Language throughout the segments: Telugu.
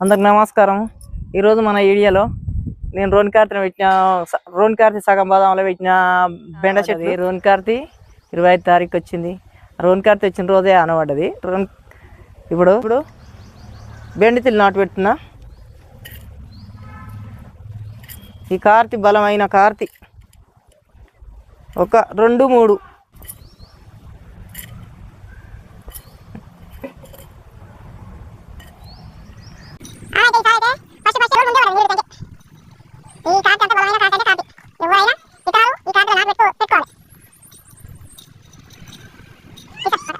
అందరికి నమస్కారం. ఈరోజు మన ఏరియాలో నేను రోన్ కార్తీని పెట్టిన స- రోన్ కార్తీ సగం బాదంలో పెట్టిన బెండ చెట్టు. రోన్ కార్తీ ఇరవై ఐదు తారీఖు వచ్చింది. రోన్ కార్తీ వచ్చిన రోజే అనబడ్డది. రోన్ ఇప్పుడు ఇప్పుడు బెండతిలు నాటు పెడుతున్నా ఈ కార్తీ బలమైన కార్తీ. ఒక రెండు మూడు అయితే ఈసారి అయితే ఫస్ట్ ఫస్ట్ ఎవరు ముందే వాడు నీళ్ళు ఈ కార్తీ అంత బలమైన కార్తీ అంటే కార్తీ ఎవరైనా ఇతరులు ఈ కార్తీలో నాటు పెట్టుకో పెట్టుకోవాలి ఈసారి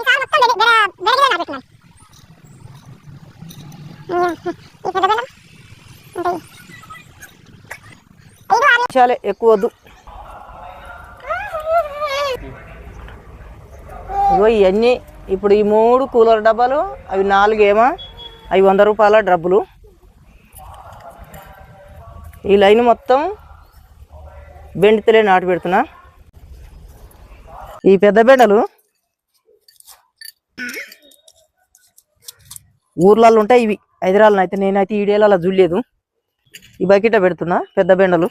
ఈసారి మొత్తం బెడ బెడగిలో నాటు పెట్టుకున్నాను చాలే ఎక్కువ వద్దు. ఇగో ఇవన్నీ. ఇప్పుడు ఈ మూడు కూలర్ డబ్బాలు అవి నాలుగేమో అవి వంద రూపాయల డబ్బులు. ఈ లైన్ మొత్తం బెండితలే నాటు పెడుతున్నా. ఈ పెద్ద బెండలు ఊర్లలో ఉంటాయి ఇవి. హైదరాబాద్ అయితే నేనైతే ఈడేళ్ళ చూడలేదు. ఈ బకెట పెడుతున్నా పెద్ద బెండలు.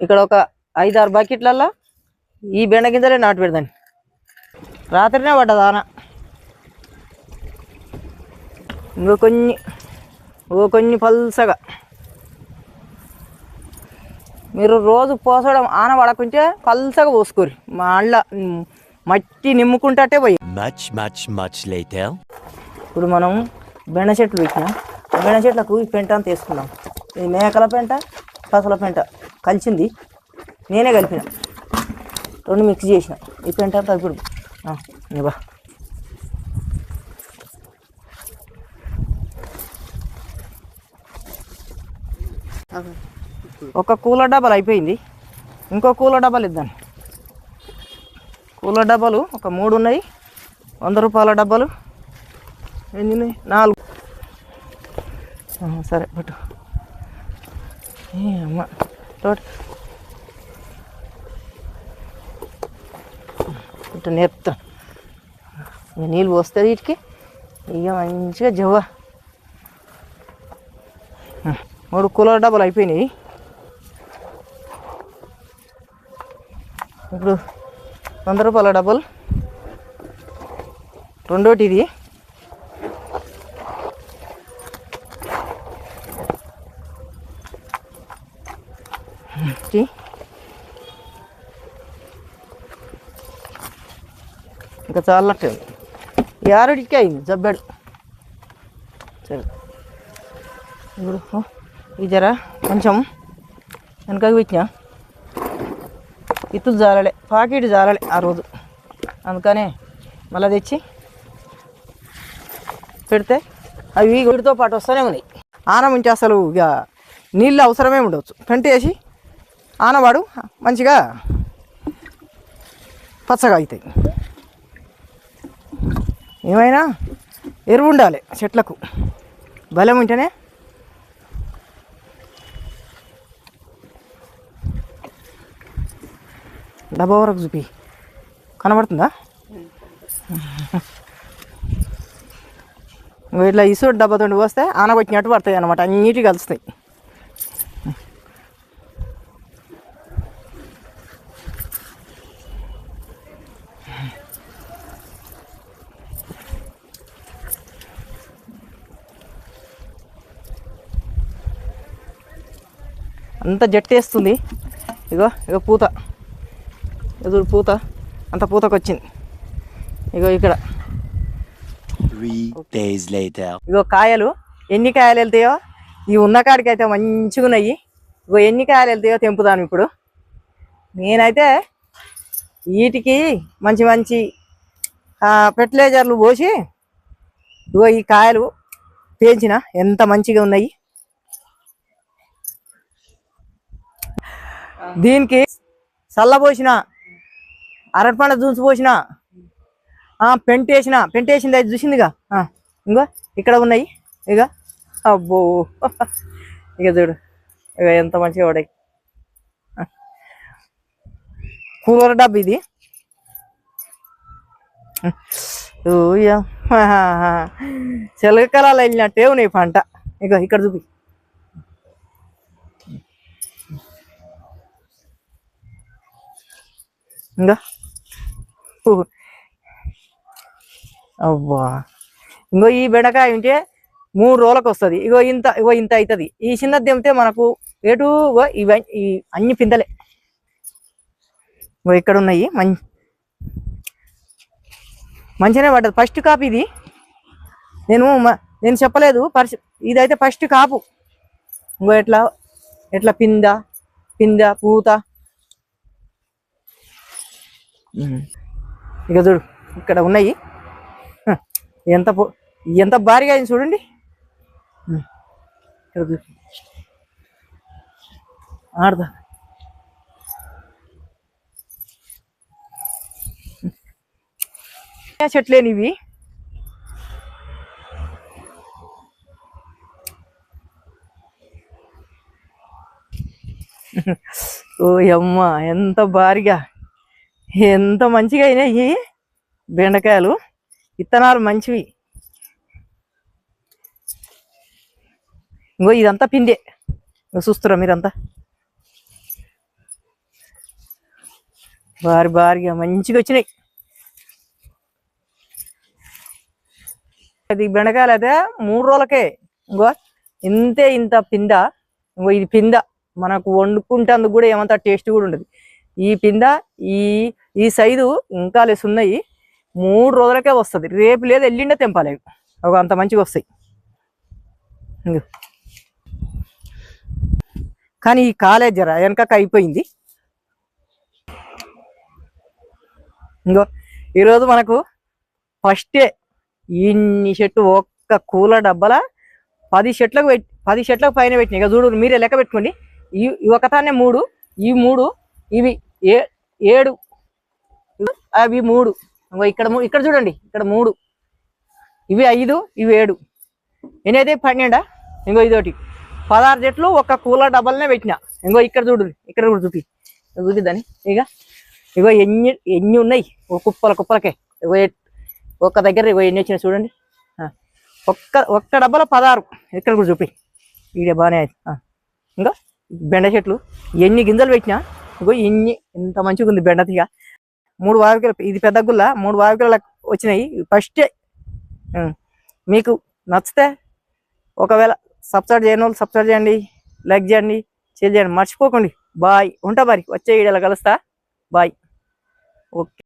ఇక్కడ ఒక ఐదు ఆరు బకెట్లల్లో ఈ బెండ గింజలే నాటు పెడదాన్ని రాత్రినే పడ్డది దాన ఇంకో కొన్ని ఓ కొన్ని పల్సగా. మీరు రోజు పోసడం ఆన పడకుంటే పల్సగా పోసుకోరు. మళ్ళా ఉమ్, మట్టి నిమ్ముకుంటే పోయి. Much, much, much later. ఇప్పుడు మనం బెండ చెట్లు పెట్టినాం బెండ చెట్లకు ఈ పెంట అంత వేసుకున్నాం ఇది మేకల పెంట పసల పెంట. కలిసింది. నేనే కలిపిన. రెండు మిక్స్ చేసిన. ఈ పెంట అంతా ఇప్పుడు ఆ, ఇవ్వ. ఒక కూలర్ డబ్బాలు అయిపోయింది. ఇంకో కూలర్ డబ్బాలు ఇద్దాం. పూల డబ్బాలు ఒక మూడు ఉన్నాయి. వంద రూపాయల డబ్బాలు. ఎన్ని ఉన్నాయి? నాలుగు. సరే పట్టు. ఏ అమ్మ తోట. ఇట్లా నేర్పుతా. ఇక నీళ్ళు పోస్తుంది వీటికి ఇక మంచిగా జవ్వ. మూడు కూలర్ డబ్బాలు అయిపోయినాయి. ఇప్పుడు వంద రూపాయల డబ్బులు రెండోటి ఇది. టీ ఇంకా చాలట్టే ఈ ఆరుడికి అయింది జబ్బాడు. సరే. ఇప్పుడు ఓ, ఈ జర కొంచెం వెనకకి పెట్టినా. ఇత్తులు జాలలే పాకెట్ జాలలే ఆ రోజు. అందుకనే మళ్ళీ తెచ్చి పెడితే అవి వీటితో పాటు వస్తూనే ఉన్నాయి. ఆనం ఉంటే అసలు ఇక నీళ్ళు అవసరమే ఉండవచ్చు పెంట వేసి ఆనవాడు మంచిగా పచ్చగా అవుతాయి. ఏమైనా ఎరువు ఉండాలి చెట్లకు. బలం ఉంటేనే డబ్బా వరకు చూపి కనబడుతుందా ఇట్లా ఇసుడు డబ్బాతో పోస్తే ఆనబట్టినట్టు పడతాయి అనమాట అన్నిటి కలుస్తాయి. అంత జట్టేస్తుంది ఇగో ఇగో పూత. ఎదురు పూత అంత పూతకు వచ్చింది ఇగో ఇక్కడ. Three days later. ఇగో కాయలు ఎన్ని కాయలు వెళ్తాయో ఈ ఉన్న కాడికి అయితే మంచిగా ఉన్నాయి ఇగో ఎన్ని కాయలు వెళ్తాయో తెంపుదాను ఇప్పుడు. నేనైతే వీటికి మంచి మంచి ఫెర్టిలైజర్లు పోసి ఇగో ఈ కాయలు పేంచిన ఎంత మంచిగా ఉన్నాయి. దీనికి చల్ల అరటి పండ్ల జ్యూస్ పోసిన. ఆ, వేసిన పెంట్ వేసింది అది చూసిందిగా? ఆ, ఇంకో ఇక్కడ ఉన్నాయి. ఇక అబ్బో. ఇక చూడు. ఇక ఎంత మంచిగా వాడాయి కూలర్ డబ్బు ఇది. ఊయ చిలకలాలు వెళ్ళినట్టే ఉన్నాయి పంట. ఇక ఇక్కడ చూపి. ఇంకా అవ్వా. ఇంకో ఈ బెండకాయ ఉంటే మూడు రోజులకు వస్తుంది. ఇగో ఇంత ఇగో ఇంత అవుతుంది ఈ చిన్నది తెంపితే మనకు ఎటు ఇవి ఈ అన్ని పిందలే. ఇగో ఇక్కడ ఉన్నాయి. మంచి మంచిగానే పడ్డది. ఫస్ట్ కాపు ఇది. నేను నేను చెప్పలేదు. పరిచ ఇదైతే ఫస్ట్ కాపు. ఇంకో ఎట్లా ఎట్లా పింద పింద పూత. ఇక చూడు ఇక్కడ ఉన్నాయి. ఎంత ఎంత భారీగా అయింది చూడండి. ఇక్కడ చూడు. ఆడదా. చెట్లేని ఇవి ఓ అమ్మ ఎంత భారీగా. ఎంత మంచిగా అయినాయి బెండకాయలు. విత్తనాలు మంచివి. ఇంకో ఇదంతా పిండే. ఇంకో చూస్తురా మీరంతా? భారీ భారీగా మంచిగా వచ్చినాయి. అది బెండకాయలు అయితే మూడు రోజులకే. ఇంకో ఇంతే ఇంత పింద ఇంకో ఇది పింద మనకు వండుకుంటేందుకు కూడా ఏమంత టేస్ట్ కూడా ఉండదు. ఈ పింద ఈ ఈ సైజు ఇంకా లెస్ ఉన్నాయి. మూడు రోజులకే వస్తుంది. రేపు లేదు ఎల్లుండే తెంపాలి అవి. ఒక అంత మంచిగా వస్తాయి. కానీ ఈ కాలేజ్ జర వెనకక అయిపోయింది. ఇంకో ఈరోజు మనకు ఫస్టే ఇన్ని చెట్టు ఒక్క కూల డబ్బల పది చెట్లకు పెట్టి పది చెట్లకు పైన పెట్టినాయి. ఇక చూడు మీరే లెక్క పెట్టుకోండి. ఈ ఒకతానే మూడు ఈ మూడు ఇవి ఏ ఏడు. అవి మూడు. ఇక్కడ ఇక్కడ చూడండి. ఇక్కడ మూడు. ఇవి ఐదు ఇవి ఏడు. ఎనిమిది పన్నెండా? ఇంకో ఇదోటి. పదహారు చెట్లు ఒక కూల డబ్బల్నే పెట్టిన. ఇంకో ఇక్కడ చూడు ఇక్కడ కూడా చూపి. ఇగో చూపిద్దని ఇక ఇగో ఎన్ని ఎన్ని ఉన్నాయి? ఓ కుప్పల కుప్పలకే. ఇగో ఒక్క దగ్గర ఇగో ఎన్ని వచ్చినాయి చూడండి. ఒక్క ఒక్క డబ్బాలో పదహారు. ఇక్కడ కూడా చూపి. ఈడే బాగానే ఇంకా. బెండ చెట్లు. ఎన్ని గింజలు పెట్టినా? ఇగో ఇన్ని ఇంత మంచిగా ఉంది బెండ తీగ. మూడు వావికలు ఇది పెద్ద గుల్ల మూడు వావికలు వచ్చినాయి. ఫస్టే మీకు నచ్చితే ఒకవేళ సబ్స్క్రైబ్ చేయని వాళ్ళు సబ్స్క్రైబ్ చేయండి లైక్ చేయండి షేర్ చేయండి. మర్చిపోకండి. బాయ్. ఉంటా మరి. వచ్చే వీడియోలో కలుస్తా. బాయ్. ఓకే.